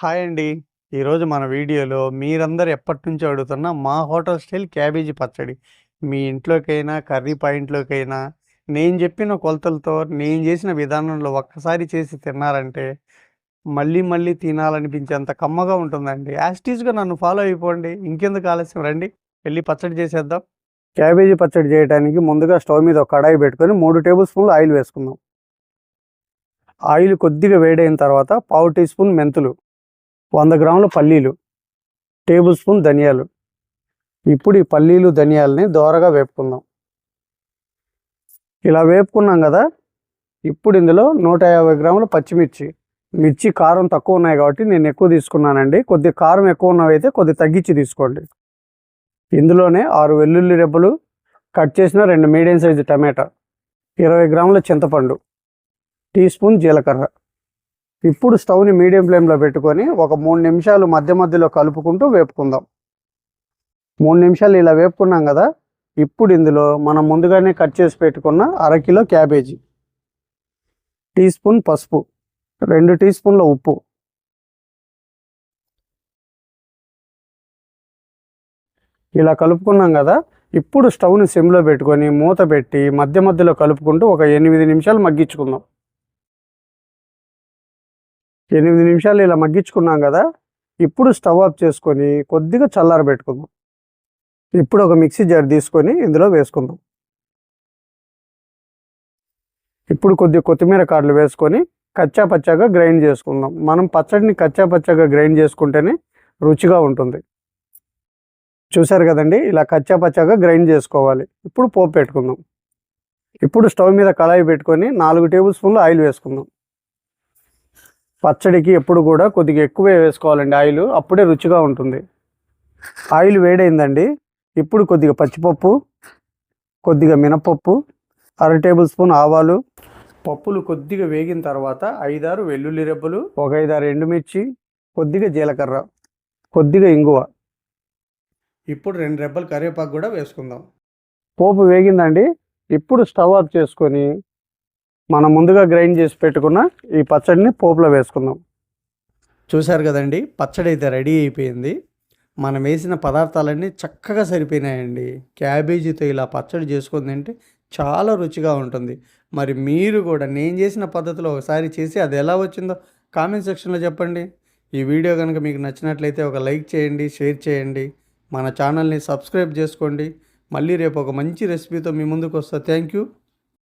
Hi అండి. ఈరోజు మన వీడియోలో మీరందరూ ఎప్పటినుంచో అడుగుతున్న మా హోటల్ స్టైల్ క్యాబేజీ పచ్చడి. మీ ఇంట్లోకైనా, కర్రీ పాయింట్‌లోకైనా నేను చెప్పిన కొలతలతో, నేను చేసిన విధానంలో ఒక్కసారి చేసి తిన్నారంటే, మళ్ళీ మళ్ళీ తినాలనిపించేంత కమ్మగా ఉంటుందండి. యాజ్ నన్ను ఫాలో అయిపోండి. ఇంకెందుకు ఆలస్యం రండి. వెళ్ళి పచ్చడి చేసేద్దాం. క్యాబేజీ పచ్చడి చేయడానికి ముందుగా స్టవ్ మీద ఒక కడాయి పెట్టుకొని మూడు టేబుల్ స్పూన్‌లు ఆయిల్ వేసుకుందాం. ఆయిల్ కొద్దిగా వేడైన తర్వాత పావు టీ స్పూన్ మెంతులు, వంద గ్రాముల పల్లీలు, టేబుల్ స్పూన్ ధనియాలు. ఇప్పుడు ఈ పల్లీలు, ధనియాలని దోరగా వేపుకుందాం. ఇలా వేపుకున్నాం కదా! ఇప్పుడు ఇందులో 150 గ్రాముల పచ్చిమిర్చి. మిర్చి కారం తక్కువ ఉన్నాయి కాబట్టి నేను ఎక్కువ తీసుకున్నానండి. కొద్దిగా కారం ఎక్కువ ఉన్నవైతే కొద్దిగా తగ్గించి తీసుకోండి. ఇందులోనే ఆరు వెల్లుల్లి రెబ్బలు, కట్ చేసిన రెండు మీడియం సైజు టమాటా, 20 గ్రాముల చింతపండు, టీ స్పూన్ జీలకర్ర. ఇప్పుడు స్టవ్‌ని మీడియం ఫ్లేమ్‌లో పెట్టుకొని ఒక మూడు నిమిషాలు మధ్య మధ్యలో కలుపుకుంటూ వేపుకుందాం. మూడు నిమిషాలు ఇలా వేపుకున్నాం కదా! ఇప్పుడు ఇందులో మనం ముందుగానే కట్ చేసి పెట్టుకున్న అరకిలో క్యాబేజీ, టీ స్పూన్ పసుపు, రెండు టీ స్పూన్ల ఉప్పు. ఇలా కలుపుకున్నాం కదా! ఇప్పుడు స్టవ్‌ని సిమ్‌లో పెట్టుకొని మూత పెట్టి మధ్య మధ్యలో కలుపుకుంటూ ఒక ఎనిమిది నిమిషాలు మగ్గించుకుందాం. ఎనిమిది నిమిషాలు ఇలా మగ్గించుకున్నాం కదా! ఇప్పుడు స్టవ్ ఆఫ్ చేసుకొని కొద్దిగా చల్లారబెట్టుకుందాం. ఇప్పుడు ఒక మిక్సీ జార్ తీసుకొని ఇందులో వేసుకుందాం. ఇప్పుడు కొద్దిగా కొత్తిమీర కాడలు వేసుకొని కచ్చా పచ్చాగా గ్రైండ్ చేసుకుందాం. మనం పచ్చడిని కచ్చా పచ్చాగా గ్రైండ్ చేసుకుంటేనే రుచిగా ఉంటుంది. చూసారు కదండీ! ఇలా కచ్చా పచ్చాగా గ్రైండ్ చేసుకోవాలి. ఇప్పుడు పోపు పెట్టుకుందాం. ఇప్పుడు స్టవ్ మీద కళాయి పెట్టుకొని నాలుగు టేబుల్ స్పూన్లు ఆయిల్ వేసుకుందాం. పచ్చడికి ఎప్పుడు కూడా కొద్దిగా ఎక్కువే వేసుకోవాలండి ఆయిల్ అప్పుడే రుచిగా ఉంటుంది. ఆయిల్ వేడైందండి. ఇప్పుడు కొద్దిగా పచ్చిపప్పు, కొద్దిగా మినపప్పు, అర టేబుల్ స్పూన్ ఆవాలు, పప్పులు కొద్దిగా వేగిన తర్వాత 5, 6 వెల్లుల్లి రెబ్బలు, ఒక 5, 6 ఎండుమిర్చి, కొద్దిగా జీలకర్ర, కొద్దిగా ఇంగువ. ఇప్పుడు రెండు రెబ్బలు కరివేపాకు కూడా వేసుకుందాం. పోపు వేగిందండి. ఇప్పుడు స్టవ్ ఆఫ్ చేసుకొని మనం ముందుగా గ్రైండ్ చేసి పెట్టుకున్న ఈ పచ్చడిని పోపులో వేసుకుందాం. చూశారు కదండి పచ్చడి అయితే రెడీ అయిపోయింది. మనం వేసిన పదార్థాలన్నీ చక్కగా సరిపోయినాయండి. క్యాబేజీతో ఇలా పచ్చడి చేసుకుని తింటే చాలా రుచిగా ఉంటుంది. మరి మీరు కూడా నేను చేసిన పద్ధతిలో ఒకసారి చేసి అది ఎలా వచ్చిందో కామెంట్ సెక్షన్‌లో చెప్పండి. ఈ వీడియో కనుక మీకు నచ్చినట్లయితే ఒక లైక్ చేయండి, షేర్ చేయండి. మన ఛానల్‌ని సబ్స్క్రైబ్ చేసుకోండి. మళ్ళీ రేపు ఒక మంచి రెసిపీతో మీ ముందుకు వస్తా. Thank you.